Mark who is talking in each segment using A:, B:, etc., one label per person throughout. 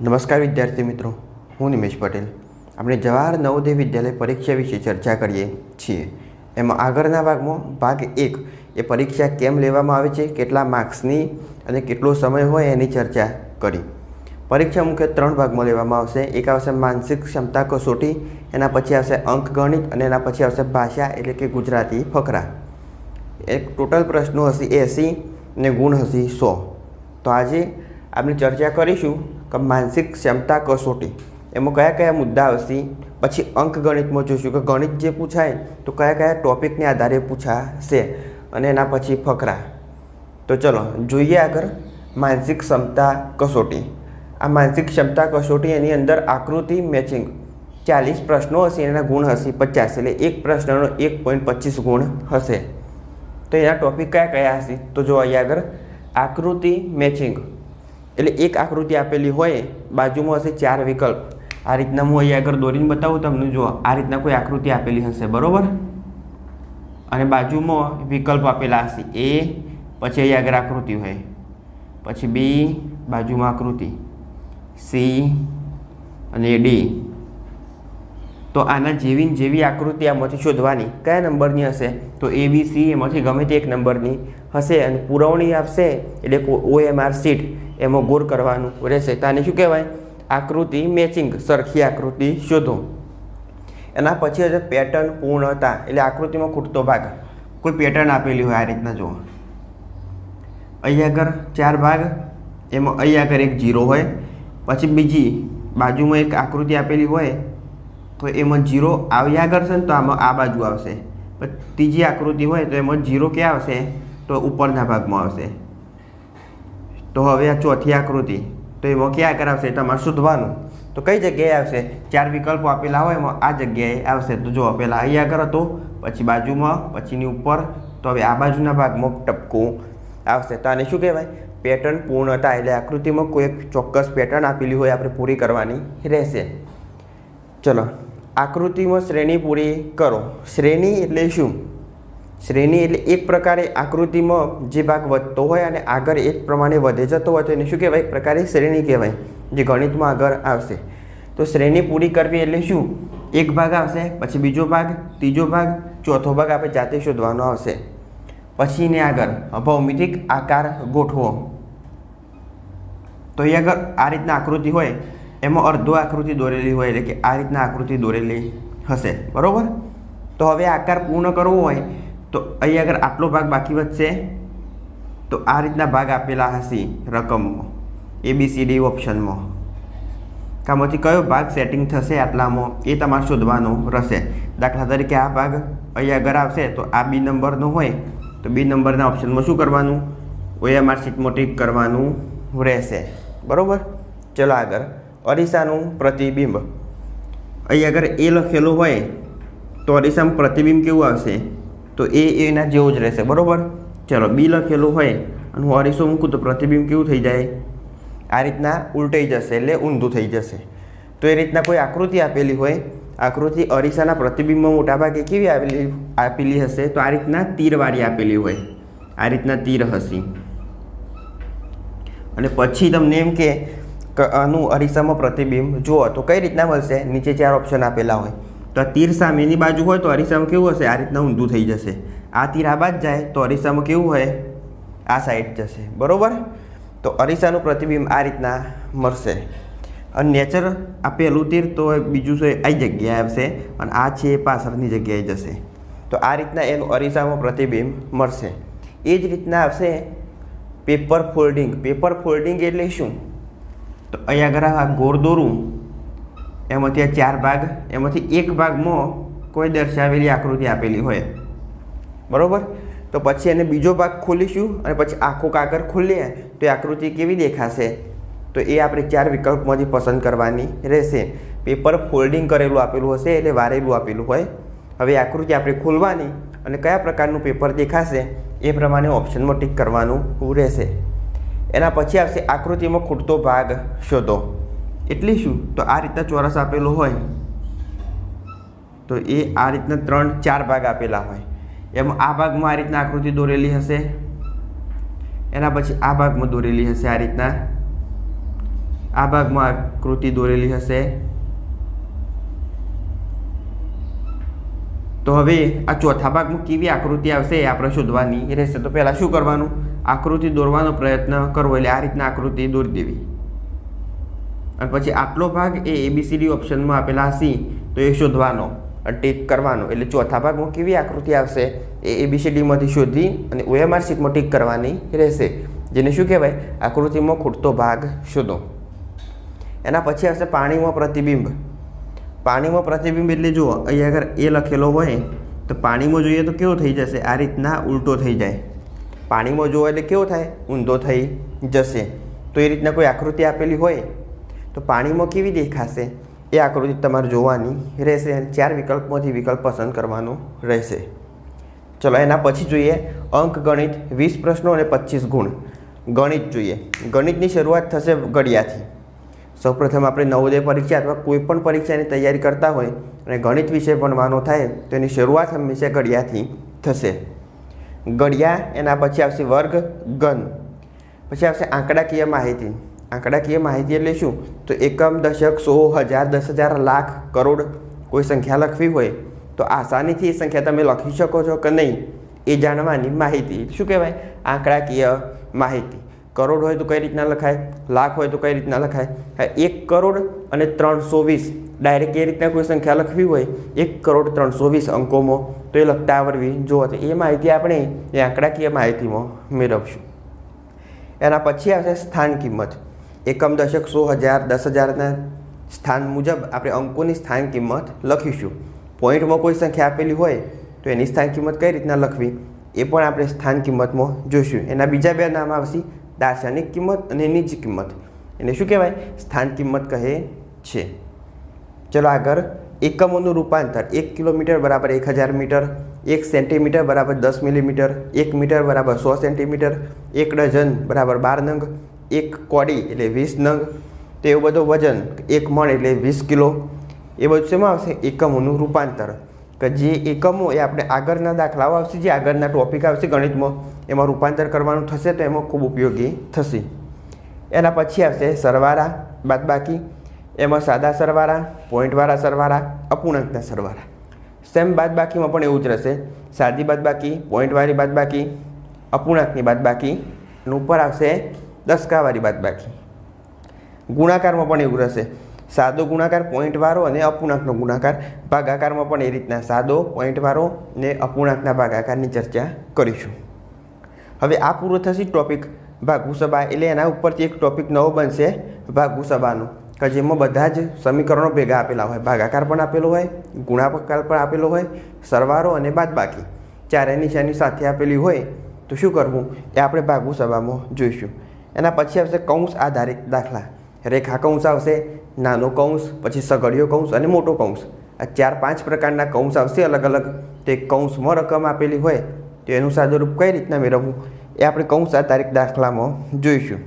A: નમસ્કાર વિદ્યાર્થી મિત્રો, હું નિમેશ પટેલ. આપણે જવાહર નવોદય વિદ્યાલય પરીક્ષા વિશે ચર્ચા કરીએ છીએ. એમાં આગળના ભાગમાં ભાગ એક, એ પરીક્ષા કેમ લેવામાં આવે છે, કેટલા માર્ક્સની અને કેટલો સમય હોય એની ચર્ચા કરી. પરીક્ષા મુખ્ય ત્રણ ભાગમાં લેવામાં આવશે. એક આવશે માનસિક ક્ષમતા કસોટી, એના પછી આવશે અંકગણિત અને એના પછી આવશે ભાષા એટલે કે ગુજરાતી ફકરા. એક ટોટલ પ્રશ્નો હશે એંસી અને ગુણ હશે સો. તો આજે આપણે ચર્ચા કરીશું માનસિક ક્ષમતા કસોટી એમાં કયા કયા મુદ્દા આવશે? પછી અંકગણિતમાં જોઈશું કે ગણિત જે પૂછાય તો કયા કયા ટોપિકને આધારે પૂછાશે અને એના પછી ફકરા. તો ચલો, જોઈએ આગળ માનસિક ક્ષમતા કસોટી આ માનસિક ક્ષમતા કસોટી એની અંદર આકૃતિ મેચિંગ ચાલીસ પ્રશ્નો હશે, એના ગુણ હશે પચાસ, એટલે એક પ્રશ્નનો એક પોઈન્ટ પચીસ ગુણ હશે. તો એના ટોપિક કયા કયા હશે? તો જો અહીંયા આગળ આકૃતિ મેચિંગ એટલે એક આકૃતિ આપેલી હોય, બાજુમાં હશે ચાર વિકલ્પ. આ રીતના હું અહીંયા આગળ દોરીને બતાવું તમને, જુઓ, આ રીતના કોઈ આકૃતિ આપેલી હશે, બરોબર? અને બાજુમાં વિકલ્પ આપેલા હશે, એ, પછી અહીંયા આગળ આકૃતિ હોય. પછી બી, બાજુમાં આકૃતિ. સી અને ડી. તો આના જેવી જેવી આકૃતિ આમાંથી શોધવાની. કયા નંબરની હશે? તો એ, બી, સી એમાંથી ગમે તે એક નંબરની હશે અને પુરવણી આપશે એટલે ઓએમઆર સીટ એમાં ગોળ કરવાનું રહેશે. તો આને શું કહેવાય? આકૃતિ મેચિંગ સરખી આકૃતિ શોધો. એના પછી હશે પેટર્ન પૂર્ણતા, એટલે આકૃતિમાં ખૂટતો ભાગ. કોઈ પેટર્ન આપેલી હોય આ રીતના જુઓ. અહીંયા આગળ ચાર ભાગ, એમાં અહીંયા આગળ એક જીરો હોય. પછી બીજી બાજુમાં એક આકૃતિ આપેલી હોય, તો એમાં જીરો આવ્યા આગળ છે ને તો આમાં આ બાજુ આવશે. ત્રીજી આકૃતિ હોય તો એમાં જીરો ક્યાં આવશે? તો ઉપરના ભાગમાં આવશે. તો હવે આ ચોથી આકૃતિ. તો એમાં ક્યાં કરાવશે તમારે શોધવાનું. તો કઈ જગ્યાએ આવશે? ચાર વિકલ્પો આપેલા હોય એમાં આ જગ્યાએ આવશે. તો જો પહેલાં અહીંયા આગળ હતો, પછી બાજુમાં, પછીની ઉપર. તો હવે આ બાજુના ભાગમાં ટપકું આવશે. તો આને શું કહેવાય? પેટર્ન પૂર્ણતા. એટલે આકૃતિમાં કોઈ એક ચોક્કસ પેટર્ન આપેલી હોય આપણે પૂરી કરવાની રહેશે. ચલો, આકૃતિમાં શ્રેણી પૂરી કરો. શ્રેણી એટલે શું? શ્રેણી એટલે એક પ્રકારે આકૃતિમાં જે ભાગ વધતો હોય અને આગળ એક પ્રમાણે વધે જતો હોય તો એને શું કહેવાય? એક પ્રકારે શ્રેણી કહેવાય, જે ગણિતમાં આગળ આવશે. તો શ્રેણી પૂરી કરવી એટલે શું? એક ભાગ આવશે, પછી બીજો ભાગ, ત્રીજો ભાગ, ચોથો ભાગ આપણે જાતે શોધવાનો આવશે. પછી એને આગળ ભૌમિતિક આકાર ગોઠવો. તો એ આગળ આ રીતના આકૃતિ હોય, એમાં અડધો આકૃતિ દોરેલી હોય એટલે કે આ રીતના આકૃતિ દોરેલી હશે. બરાબર? તો હવે આકાર પૂર્ણ કરવો હોય તો અહીં આગળ આટલો ભાગ બાકી વધશે. તો આ રીતના ભાગ આપેલા હશે રકમમાં એ બી સી ડી ઓપ્શનમાં કામાંથી કયો ભાગ સેટિંગ થશે આટલામાં એ તમારે શોધવાનો રહેશે. દાખલા તરીકે આ ભાગ અહીં આગળ આવશે તો આ બી નંબરનો હોય તો બી નંબરના ઓપ્શનમાં શું કરવાનું? ઓએમઆર શીટમાં ટીક કરવાનું રહેશે. બરાબર? ચલો આગળ. અરીસાનું પ્રતિબિંબ. અહીં આગળ એ લખેલું હોય તો અરીસામાં પ્રતિબિંબ કેવું આવશે? તો એ એના જેવો જ રહેશે, બરાબર? ચલો, બી લખેલું હોય અને હું અરીસો મૂકું તો પ્રતિબિંબ કેવું થઈ જાય? આ રીતના ઉલટાઈ જશે એટલે ઊંધું થઈ જશે. તો એ રીતના કોઈ આકૃતિ આપેલી હોય, આકૃતિ અરીસાના પ્રતિબિંબમાં મોટાભાગે કેવી આવેલી આપેલી હશે? તો આ રીતના તીરવાળી આપેલી હોય. આ રીતના તીર હશે. અને પછી તમને એમ કે આનું અરીસામાં પ્રતિબિંબ જુઓ તો કઈ રીતના મળશે? નીચે ચાર ઓપ્શન આપેલા હોય. તો આ તીર સામેની બાજુ હોય તો અરીસામાં કેવું હશે? આ રીતના ઊંધું થઈ જશે. આ તીર આ બાજ જાય તો અરીસામાં કેવું હોય? આ સાઈડ જશે. બરાબર? તો અરીસાનું પ્રતિબિંબ આ રીતના મળશે અને નેચર, આ પહેલું તીર તો બીજું છે આ જગ્યાએ આવશે અને આ છે એ પાછળની જગ્યાએ જશે. તો આ રીતના એનું અરીસામાં પ્રતિબિંબ મળશે એ જ રીતના આવશે પેપર ફોલ્ડિંગ પેપર ફોલ્ડિંગ એટલે શું? તો અહીંયા આગળ આ ગોળ દોરું. એમાંથી આ ચાર ભાગ, એમાંથી એક ભાગમાં કોઈ દર્શાવેલી આકૃતિ આપેલી હોય. બરાબર? તો પછી એને બીજો ભાગ ખોલીશું અને પછી આખો કાગળ ખોલીએ તો એ આકૃતિ કેવી દેખાશે? તો એ આપણે ચાર વિકલ્પમાંથી પસંદ કરવાની રહેશે. પેપર ફોલ્ડિંગ કરેલું આપેલું હશે એટલે વારેલું આપેલું હોય. હવે આકૃતિ આપણે ખોલવાની અને કયા પ્રકારનું પેપર દેખાશે એ પ્રમાણે ઓપ્શનમાં ટીક કરવાનું રહેશે. એના પછી આવશે આકૃતિમાં ખૂટતો ભાગ શોધો. એટલે શું? તો આ રીતના ચોરસ આપેલો હોય, તો એ આ રીતના ત્રણ, ચાર ભાગ આપેલા હોય. એમાં આ ભાગમાં આ રીતના આકૃતિ દોરેલી હશે. એના પછી આ ભાગમાં દોરેલી હશે આ રીતના. આ ભાગમાં આકૃતિ દોરેલી હશે. તો હવે આ ચોથા ભાગમાં કેવી આકૃતિ આવશે આપણે શોધવાની રહેશે. તો પહેલાં શું કરવાનું? આકૃતિ દોરવાનો પ્રયત્ન કરવો એટલે આ રીતના આકૃતિ દોરી દેવી. અને પછી આટલો ભાગ એ એબીસીડી ઓપ્શનમાં આપેલા હશે તો એ શોધવાનો ટીક કરવાનો. એટલે ચોથા ભાગમાં કેવી આકૃતિ આવશે? એ એબીસીડીમાંથી શોધી અને ઓએમઆર શીટમાં ટીક કરવાની રહેશે. જેને શું કહેવાય? આકૃતિમાં ખૂટતો ભાગ શોધો. એના પછી આવશે પાણીમાં પ્રતિબિંબ. પાણીમાં પ્રતિબિંબ એટલે જુઓ અહીં આગળ એ લખેલો હોય, તો પાણીમાં જોઈએ તો કેવો થઈ જશે? આ રીતના ઉલટો થઈ જાય. પાણીમાં જુઓ એટલે કેવો થાય? ઊંધો થઈ જશે. તો એ રીતના કોઈ આકૃતિ આપેલી હોય તો પાણીમાં કેવી દેખાશે? એ આકૃતિ તમારે જોવાની રહેશે અને ચાર વિકલ્પમાંથી વિકલ્પ પસંદ કરવાનો રહેશે. ચલો, એના પછી જોઈએ અંક ગણિત, વીસ પ્રશ્નો અને પચીસ ગુણ. ગણિત જોઈએ. ગણિતની શરૂઆત થશે ગળિયાથી સૌપ્રથમ આપણે નવોદય પરીક્ષા અથવા કોઈ પણ પરીક્ષાની તૈયારી કરતા હોય અને ગણિત વિશે ભણવાનો થાય, તો એની શરૂઆત હંમેશા ગળિયાથી થશે. ગળિયા એના પછી આવશે વર્ગ ગન પછી આવશે આંકડાકીય માહિતી. આંકડાકીય માહિતી એટલે શું? તો એકમ દશક સો હજાર દસ હજાર લાખ કરોડ કોઈ સંખ્યા લખવી હોય, તો આસાનીથી એ સંખ્યા તમે લખી શકો છો કે નહીં? એ જાણવાની માહિતી. શું કહેવાય? આંકડાકીય માહિતી. કરોડ હોય તો કઈ રીતના લખાય? લાખ હોય તો કઈ રીતના લખાય? એક કરોડ અને ત્રણસો વીસ. ડાયરેક્ટ એ રીતના કોઈ સંખ્યા લખવી હોય, એક કરોડ ત્રણસો વીસ અંકોમાં. તો એ લખતા આવડવી જોવો તો એ માહિતી આપણે એ આંકડાકીય માહિતીમાં મેળવશું. એના પછી આવશે સ્થાન કિંમત. એકમ દશક સો હજાર દસ હજારના સ્થાન મુજબ આપણે અંકોની સ્થાન કિંમત લખીશું. પોઈન્ટમાં કોઈ સંખ્યા આપેલી હોય તો એની સ્થાન કિંમત કઈ રીતના લખવી? એ પણ આપણે સ્થાન કિંમતમાં જોઈશું. એના બીજા બે નામ આવશે. દાર્શનિક કિંમત અને નિજ કિંમત. એને શું કહેવાય? સ્થાન કિંમત કહે છે. ચલો આગળ. એકમોનું રૂપાંતર. એક કિલોમીટર બરાબર એક હજાર મીટર. એક સેન્ટીમીટર બરાબર દસ મિલીમીટર. એક મીટર બરાબર સો સેન્ટીમીટર. એક ડઝન બરાબર બાર નંગ. એક કોડી એટલે વીસ નંગ, તો એવું બધું વજન, એક મણ એટલે વીસ કિલો. એ બધું શેમાં આવશે? એકમોનું રૂપાંતર. કે જે એકમો એ આપણે આગળના દાખલાઓ આવશે, જે આગળના ટોપિક આવશે ગણિતમાં, એમાં રૂપાંતર કરવાનું થશે તો એમાં ખૂબ ઉપયોગી થશે. એના પછી આવશે સરવાળા, બાદબાકી. એમાં સાદા સરવાળા, પોઈન્ટવાળા સરવાળા, અપૂર્ણાંકના સરવાળા. સેમ બાદબાકીમાં પણ એવું જ રહેશે. સાદી બાદબાકી, પોઈન્ટવાળી બાદબાકી, અપૂર્ણાંકની બાદબાકી. ઉપર આવશે દસકાવાળી બાદ બાકી. ગુણાકારમાં પણ એવું રહેશે. સાદો ગુણાકાર પોઈન્ટવાળો અને અપૂર્ણાંકનો ગુણાકાર. ભાગાકારમાં પણ એ રીતના સાદો પોઈન્ટવાળો ને અપૂર્ણાંકના ભાગાકારની ચર્ચા કરીશું. હવે આ પૂરો થશે ટોપિક ભાગુસભા એટલે એના ઉપરથી એક ટોપિક નવો બનશે ભાગુસભાનો. કે જેમાં બધા જ સમીકરણો ભેગા આપેલા હોય. ભાગાકાર પણ આપેલો હોય, ગુણાકાર પણ આપેલો હોય, સરવારો અને બાદબાકી ચારે નિશાની સાથે આપેલી હોય તો શું કરવું? એ આપણે ભાગુસભામાં જોઈશું. એના પછી આવશે કૌંસ આધારિત દાખલા. રેખા કૌંસ આવશે, નાનો કૌંસ, પછી સગડિયો કૌંસ અને મોટો કૌંસ. આ ચાર પાંચ પ્રકારના કૌંસ આવશે, અલગ અલગ. તે કૌંસમાં રકમ આપેલી હોય, તો એનું સાદુરૂપ કઈ રીતના મેળવવું? એ આપણે કૌંસ આધારિત દાખલામાં જોઈશું.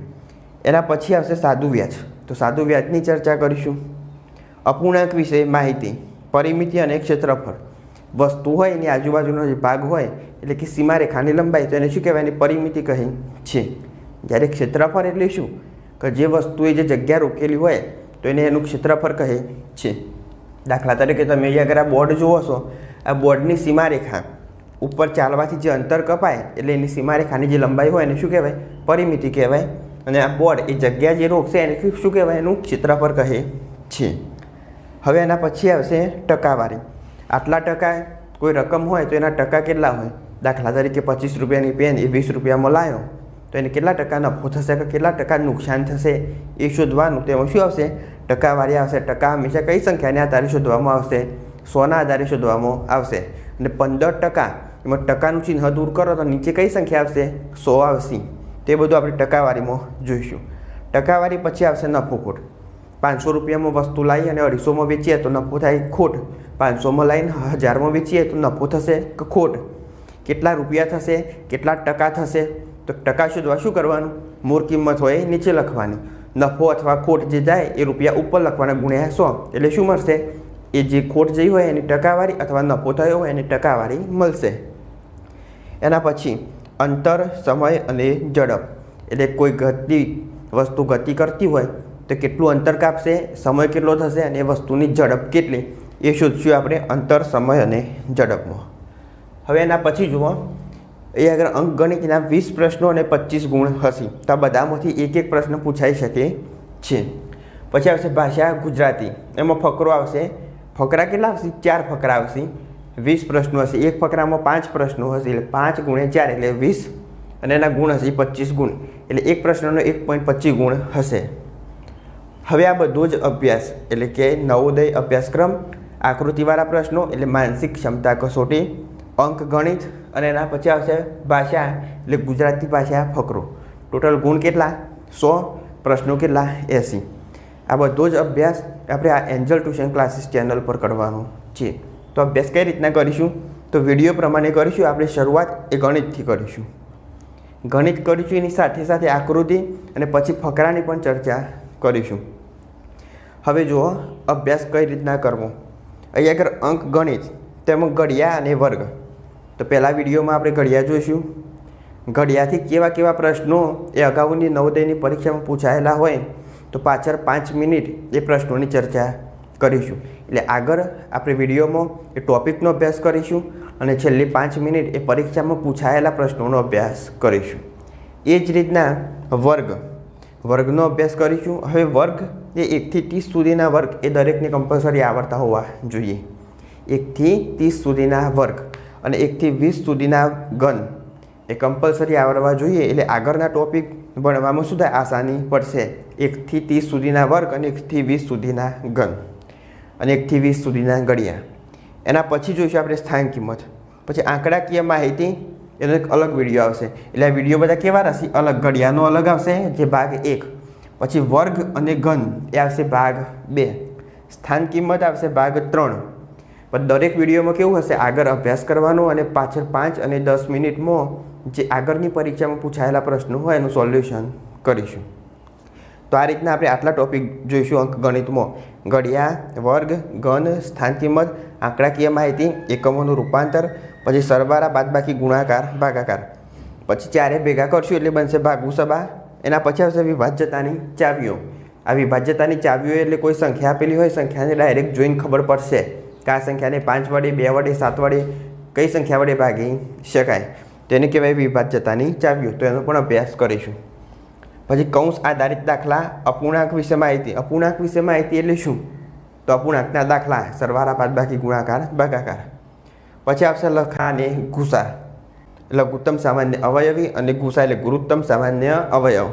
A: એના પછી આવશે સાદું વ્યાજ. તો સાદું વ્યાજની ચર્ચા કરીશું. અપૂર્ણાંક વિશે માહિતી, પરિમિતિ અને ક્ષેત્રફળ. વસ્તુ હોય, એની આજુબાજુનો જે ભાગ હોય, એટલે કે સીમારેખાની લંબાઈ, તો એને શું કહેવાય? એની પરિમિતિ કહે છે. જ્યારે ક્ષેત્રફળ એટલે શું? કે જે વસ્તુએ જે જગ્યા રોકેલી હોય, તો એને એનું ક્ષેત્રફળ કહે છે. દાખલા તરીકે તમે અહીંયા આગળ આ બોર્ડ જુઓ છો, આ બોર્ડની સીમારેખા ઉપર ચાલવાથી જે અંતર કપાય, એટલે એની સીમારેખાની જે લંબાઈ હોય એને શું કહેવાય? પરિમિતિ કહેવાય. અને આ બોર્ડ એ જગ્યા જે રોકશે એને શું કહેવાય? એનું ક્ષેત્રફળ કહે છે. હવે એના પછી આવશે ટકાવારી. આટલા ટકા કોઈ રકમ હોય તો એના ટકા કેટલા હોય? દાખલા તરીકે પચીસ રૂપિયાની પેન એ વીસ રૂપિયામાં લાવ્યો તો એને કેટલા ટકા નફો થશે કે કેટલા ટકા નુકસાન થશે એ શોધવાનું તેમાં શું આવશે? ટકાવારી આવશે. ટકા હંમેશા કઈ સંખ્યાને આધારે શોધવામાં આવશે? સોના આધારે શોધવામાં આવશે. અને પંદર ટકા, એમાં ટકાનું ચિહ્ન દૂર કરો તો નીચે કઈ સંખ્યા આવશે? સો આવશે. તે બધું આપણે ટકાવારીમાં જોઈશું. ટકાવારી પછી આવશે નફો ખોટ. પાંચસો રૂપિયામાં વસ્તુ લાવી અને અઢીસોમાં વેચીએ તો નફો થાય ખોટ. પાંચસોમાં લાવીને હજારમાં વેચીએ તો નફો થશે કે ખોટ. કેટલા રૂપિયા થશે? કેટલા ટકા થશે? તો ટકા શોધવા શું કરવાનું? મૂળ કિંમત હોય નીચે લખવાની. નફો અથવા ખોટ જે જાય એ રૂપિયા ઉપર લખવાના ગુણ્યા સો. એટલે શું મળશે? એ જે ખોટ જઈ હોય એની ટકાવારી અથવા નફો થયો હોય એની ટકાવારી મળશે. એના પછી અંતર, સમય અને ઝડપ. એટલે કોઈ ગતિ વસ્તુ ગતિ કરતી હોય તો કેટલું અંતર કાપશે? સમય કેટલો થશે અને એ વસ્તુની ઝડપ કેટલી? એ શોધશું આપણે અંતર, સમય અને ઝડપમાં. હવે એના પછી જુઓ. એ આગળ અંકગણિતના વીસ પ્રશ્નો અને પચીસ ગુણ હશે, તો બધામાંથી એક એક પ્રશ્ન પૂછાઈ શકે છે. પછી આવશે ભાષા ગુજરાતી. એમાં ફકરો આવશે. ફકરા કેટલા આવશે? ચાર ફકરા આવશે. વીસ પ્રશ્નો હશે. એક ફકરામાં પાંચ પ્રશ્નો હશે. એટલે પાંચ ગુણે ચાર એટલે વીસ. અને એના ગુણ હશે પચીસ ગુણ. એટલે એક પ્રશ્નનો એક પોઈન્ટ પચીસ ગુણ હશે. હવે આ બધો જ અભ્યાસ, એટલે કે નવોદય અભ્યાસક્રમ, આકૃતિવાળા પ્રશ્નો, એટલે માનસિક ક્ષમતા કસોટી અંક ગણિત અને એના પછી આવશે ભાષા એટલે ગુજરાતી ભાષા ફકરો. ટોટલ ગુણ કેટલા? સો. પ્રશ્નો કેટલા? એંસી. આ બધો જ અભ્યાસ આપણે આ એન્જલ ટ્યુશન ક્લાસીસ ચેનલ પર કરવાનો છે. તો અભ્યાસ કઈ રીતના કરીશું? તો વીડિયો પ્રમાણે કરીશું, આપણે શરૂઆત એ ગણિતથી કરીશું. ગણિત કરીશું એની સાથે સાથે આકૃતિ અને પછી ફકરાની પણ ચર્ચા કરીશું. હવે જુઓ, અભ્યાસ કઈ રીતના કરવો? અહીંયા આગળ અંક ગણિત, તેમાં ઘડિયા અને વર્ગ. તો પહેલાં વિડીયોમાં આપણે ઘડિયા જોઈશું. ઘડિયાથી કેવા કેવા પ્રશ્નો એ અગાઉની નવોદયની પરીક્ષામાં પૂછાયેલા હોય તો પાછળ પાંચ મિનિટ એ પ્રશ્નોની ચર્ચા કરીશું. એટલે આગળ આપણે વિડીયોમાં એ ટોપિકનો અભ્યાસ કરીશું અને છેલ્લી પાંચ મિનિટ એ પરીક્ષામાં પૂછાયેલા પ્રશ્નોનો અભ્યાસ કરીશું. એ જ રીતના વર્ગ. વર્ગનો અભ્યાસ કરીશું. હવે વર્ગ એ એકથી ત્રીસ સુધીના વર્ગ એ દરેકને કમ્પલસરી આવડતા હોવા જોઈએ. એકથી ત્રીસ સુધીના વર્ગ. અને એકથી વીસ સુધીના ગન એ કમ્પલસરી આવડવા જોઈએ એટલે આગળના ટોપિક ભણવામાં સુધા આસાની પડશે. એકથી ત્રીસ સુધીના વર્ગ અને એકથી વીસ સુધીના ગન અને એકથી વીસ સુધીના ગળિયા એના પછી જોઈશું આપણે સ્થાન કિંમત. પછી આંકડાકીય માહિતી એનો એક અલગ વીડિયો આવશે. એટલે આ વીડિયો બધા કેવા રહેશે અલગ ઘડિયાનો અલગ આવશે, જે ભાગ એક. પછી વર્ગ અને ઘન એ આવશે ભાગ બે. સ્થાન કિંમત આવશે ભાગ ત્રણ. પણ દરેક વિડીયોમાં કેવું હશે? આગળ અભ્યાસ કરવાનો અને પાછળ પાંચ અને દસ મિનિટમાં જે આગળની પરીક્ષામાં પૂછાયેલા પ્રશ્નો હોય એનું સોલ્યુશન કરીશું. તો આ રીતના આપણે આટલા ટોપિક જોઈશું અંક ગણિતમાં. ઘડિયા, વર્ગ, ઘન, સ્થાન, કિંમત આંકડાકીય માહિતી, એકમોનું રૂપાંતર, પછી સરવાળા, બાદબાકી, ગુણાકાર, ભાગાકાર. પછી ચારે ભેગા કરશું એટલે બનશે ભાગુસભા એના પછી આવશે વિભાજ્યતાની ચાવીઓ. આ વિભાજ્યતાની ચાવીઓ એટલે કોઈ સંખ્યા આપેલી હોય, સંખ્યાને ડાયરેક્ટ જોઈને ખબર પડશે. કે સંખ્યાને પાંચ વડે, બે વડે, સાત વડે, કઈ સંખ્યા વડે ભાગી શકાય? તેને કહેવાય વિભાજ્યતાની ચાવીઓ. તો એનો પણ અભ્યાસ કરીશું. પછી કૌંસ આધારિત દાખલા, અપૂર્ણાંક વિશે માહિતી. અપૂર્ણાંક વિશે માહિતી એટલે શું? તો અપૂર્ણાંકના દાખલા, સરવાળા બાદબાકી ગુણાકાર, ભાગાકાર. પછી આવશે લખા અને ગુસા. લઘુત્તમ સામાન્ય અવયવી અને ગુસા એટલે ગુરુત્તમ સામાન્ય અવયવ.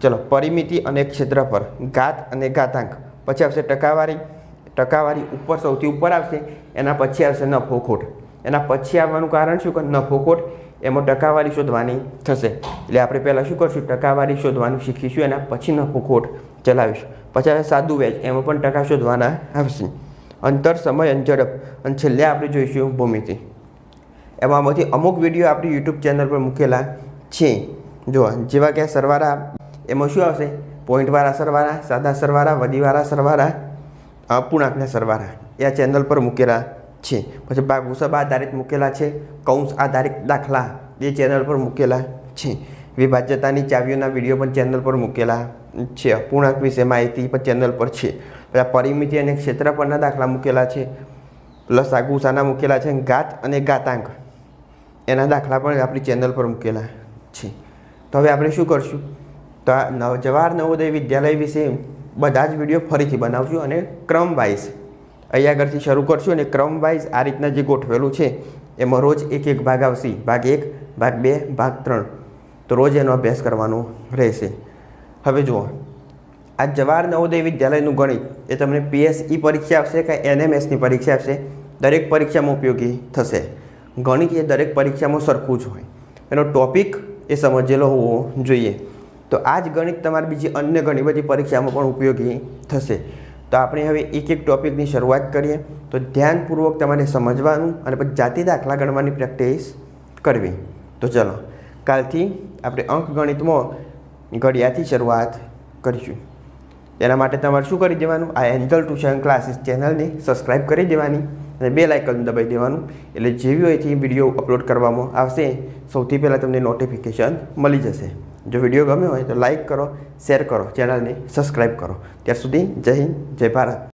A: ચલો, પરિમિતિ અને ક્ષેત્રફળ, ઘાત અને ઘાતાંક. પછી આવશે ટકાવારી. ટકાવારી ઉપર સૌથી ઉપર આવશે, એના પછી આવશે નફો ખોટ એના પછી આવવાનું કારણ શું? કે નફો ખોટ એમાં ટકાવારી શોધવાની થશે. એટલે આપણે પહેલાં શું કરશું? ટકાવારી શોધવાનું શીખીશું, એના પછી નફો ખોટ ચલાવીશું. પછી આવે સાદું વેજ એમાં પણ ટકા શોધવાના આવશે. અંતર, સમય અને ઝડપ. અને છેલ્લે આપણે જોઈશું ભૂમિતિ. એમાં આમાંથી અમુક વીડિયો આપણી યુટ્યુબ ચેનલ પર મૂકેલા છે. જો જેવા કે સરવારા એમાં શું આવશે? પોઈન્ટવાળા સરવાળા, સાદા સરવાળા વડીવાળા સરવાળા અપૂર્ણાંકના સરવાળા. એ આ ચેનલ પર મૂકેલા છે. પછી બાગુસબ આધારિત મૂકેલા છે. કૌંસ આધારિત દાખલા એ ચેનલ પર મૂકેલા છે. વિભાજ્યતાની ચાવીઓના વીડિયો પણ ચેનલ પર મૂકેલા છે. અપૂર્ણાંક વિશે માહિતી પણ ચેનલ પર છે. આ પરિમિતિ અને ક્ષેત્રફળના દાખલા મૂકેલા છે. પ્લસ આ ગુસાના મૂકેલા છે. ઘાત અને ઘાતાંક. એના દાખલા પણ આપણી ચેનલ પર મૂકેલા છે. તો હવે આપણે શું કરશું? તો આ નવ જવાહર નવોદય વિદ્યાલય વિશે બધા જ વીડિયો ફરીથી બનાવશું અને ક્રમ વાઇઝ અહીંયા આગળથી શરૂ કરશું અને ક્રમ વાઇઝ આ રીતના જે ગોઠવેલું છે, એમાં રોજ એક એક ભાગ આવશે. ભાગ એક, ભાગ બે, ભાગ ત્રણ. તો રોજ એનો અભ્યાસ કરવાનો રહેશે. હવે જુઓ. આ જવાહર નવોદય વિદ્યાલયનું ગણિત, એ તમને પીએસઈ પરીક્ષા આપશે કે એનએમએસની પરીક્ષા આપશે? દરેક પરીક્ષામાં ઉપયોગી થશે. ગણિત એ દરેક પરીક્ષામાં સરખું જ હોય. એનો ટોપિક એ સમજેલો હોવો જોઈએ. તો આ જ ગણિત તમારી બીજી અન્ય ઘણી બધી પરીક્ષામાં પણ ઉપયોગી થશે. તો આપણે હવે એક એક ટોપિકની શરૂઆત કરીએ. તો ધ્યાનપૂર્વક તમારે સમજવાનું અને પછી જાતિ દાખલા ગણવાની પ્રેક્ટિસ કરવી. તો ચલો, કાલથી આપણે અંક ગણિતમાં ઘડિયાથી શરૂઆત કરીશું. એના માટે તમારે શું કરી દેવાનું? આ એન્જલ ટ્યુશન ક્લાસીસ ચેનલને સબસ્ક્રાઈબ કરી દેવાની અને બે લાઇકન દબાઈ દેવાનું. એટલે જેવી હોયથી વીડિયો અપલોડ કરવામાં આવશે. સૌથી પહેલાં તમને નોટિફિકેશન મળી જશે. જો વીડિયો ગમ્યો હોય તો લાઈક કરો શેર કરો ચેનલને સબસ્ક્રાઈબ કરો. ત્યાર સુધી જય હિન્દ, જય ભારત.